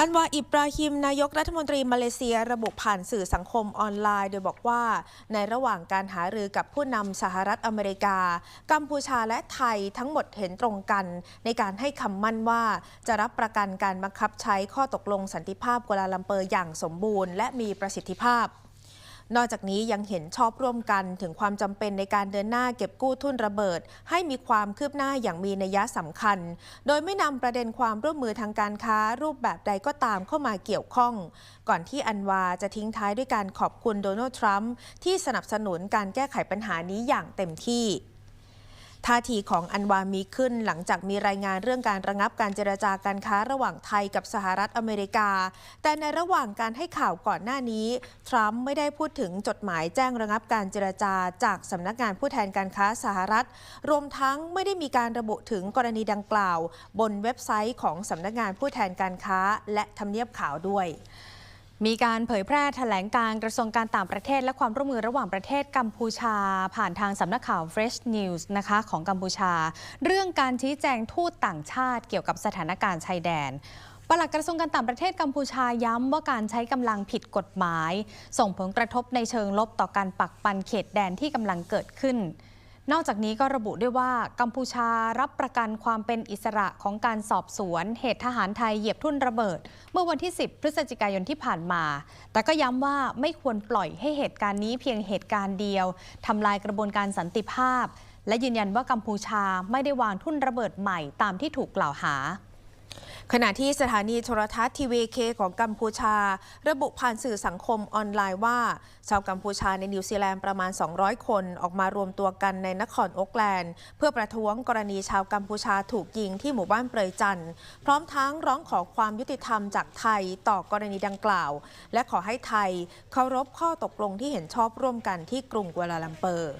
อันวาอิบราฮิม นายกรัฐมนตรีมาเลเซียระบุผ่านสื่อสังคมออนไลน์ โดยบอกว่า ในระหว่างการหารือกับผู้นำสหรัฐอเมริกา กัมพูชาและไทยทั้งหมดเห็นตรงกัน ในการให้คำมั่นว่าจะรับประกันการบังคับใช้ข้อตกลงสันติภาพกัวลาลัมเปอร์อย่างสมบูรณ์และมีประสิทธิภาพ นอกจากนี้ยังเห็นชอบร่วมกันถึงความจำเป็นในการเดินหน้าเก็บกู้ทุนระเบิด ให้มีความคืบหน้าอย่างมีนัยสำคัญ โดยไม่นำประเด็นความร่วมมือทางการค้ารูปแบบใดก็ตามเข้ามาเกี่ยวข้อง ก่อนที่อันวาจะทิ้งท้ายด้วยการขอบคุณโดนัลด์ทรัมป์ที่สนับสนุนการแก้ไขปัญหานี้อย่างเต็มที่ ท่าทีของอันวามีขึ้นหลังจากมีรายงานเรื่องการระงับการเจรจาการค้าระหว่างไทยกับสหรัฐอเมริกา แต่ในระหว่างการให้ข่าวก่อนหน้านี้ ทรัมป์ไม่ได้พูดถึงจดหมายแจ้งระงับการเจรจาจากสำนักงานผู้แทนการค้าสหรัฐ รวมทั้งไม่ได้มีการระบุถึงกรณีดังกล่าว บนเว็บไซต์ของสำนักงานผู้แทนการค้าและทำเนียบขาวด้วย มีการเผยแพร่แถลงการกระทรวงการต่างประเทศ และความร่วมมือระหว่างประเทศกัมพูชา ผ่านทางสำนักข่าว Fresh News นะคะของกัมพูชา เรื่องการชี้แจงทูตต่างชาติเกี่ยวกับสถานการณ์ชายแดนปลัดกระทรวงการต่างประเทศกัมพูชาย้ำว่าการใช้กำลังผิดกฎหมาย ส่งผลกระทบในเชิงลบต่อการปักปันเขตแดนที่กำลังเกิดขึ้น นอกจากนี้ก็ระบุด้วยว่ากัมพูชารับประกันความเป็นอิสระของการสอบสวน เหตุทหารไทยเหยียบทุ่นระเบิด เมื่อวันที่ 10 พฤศจิกายนที่ผ่านมา แต่ก็ย้ำว่าไม่ควรปล่อยให้เหตุการณ์นี้เพียงเหตุการณ์เดียวทำลายกระบวนการสันติภาพ และยืนยันว่ากัมพูชาไม่ได้วางทุ่นระเบิดใหม่ตามที่ถูกกล่าวหา ขณะที่สถานีโทรทัศน์ทีวีเคของกัมพูชา ระบุผ่านสื่อสังคมออนไลน์ว่า ชาวกัมพูชาในนิวซีแลนด์ประมาณ 200 คนออกมารวมตัวกันในนครโอ๊กแลนด์ เพื่อประท้วงกรณีชาวกัมพูชาถูกยิงที่หมู่บ้านเปรยจันทร์พร้อมทั้งร้องขอความยุติธรรมจากไทยต่อกรณีดังกล่าว และขอให้ไทยเคารพข้อตกลงที่เห็นชอบร่วมกันที่กรุงกัวลาลัมเปอร์